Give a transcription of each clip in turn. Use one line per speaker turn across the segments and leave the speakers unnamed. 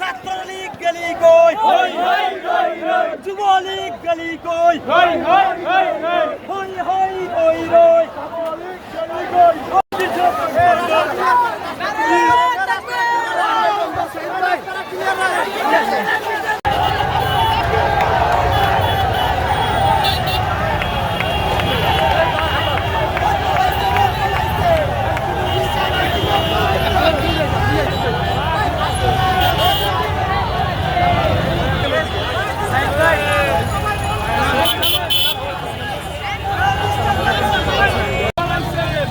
ছাত্রলীগ গেলি কই যুবলীগ গেলি কই হই। হই রই রই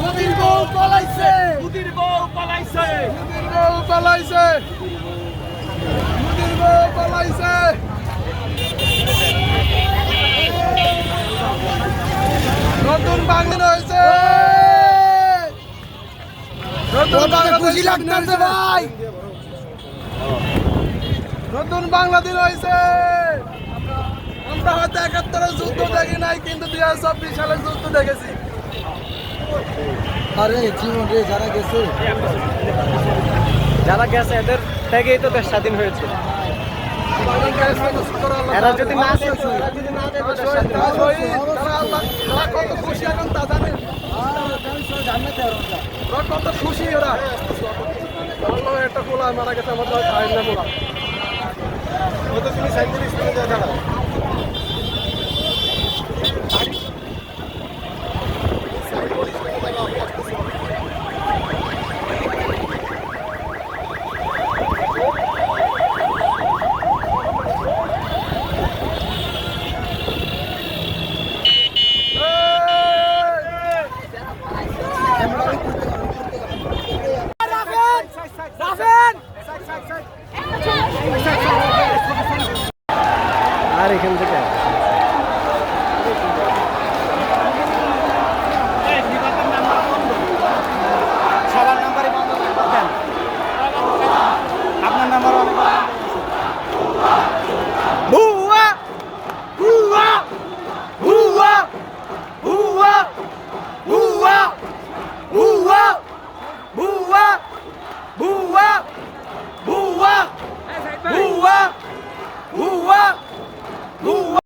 মোদির বউ পলাইছে
মুদির বউ পালাইছে
মোদির বউ পলাইছে। মোদির বউ পলাইছে। নতুন বাংলা হয়েছে। বাংলাদেশ লাগতেছে ভাই। নতুন বাংলাদেশ হয়েছে। আমরা হয়তো একাত্তরের যুদ্ধ দেখি নাই কিন্তু দুই হাজার চব্বিশ সালের যুদ্ধ দেখেছি।
আরে জীবন রে যারা গেছে।
যারা গেছে, এদের থেকেই তো দেশ স্বাধীন হয়েছে। এরা যদি না
খুশি ওরা একটা মারা গেছে আমাদের তুমি স্কুলে